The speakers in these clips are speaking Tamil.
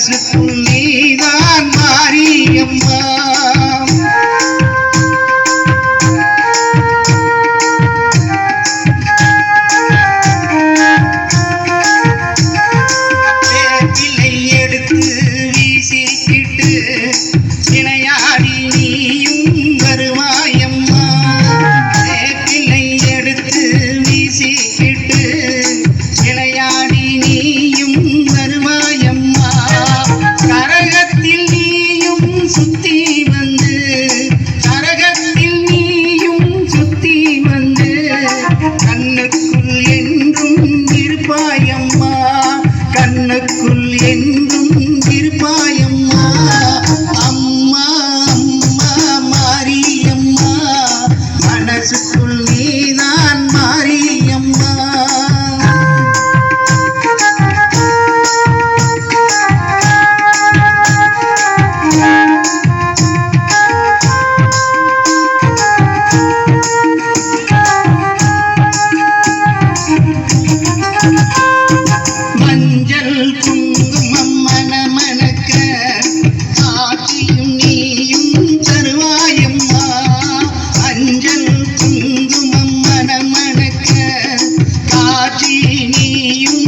is it தனக்குள் எங்கும் இருப்பார்.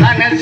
மனசு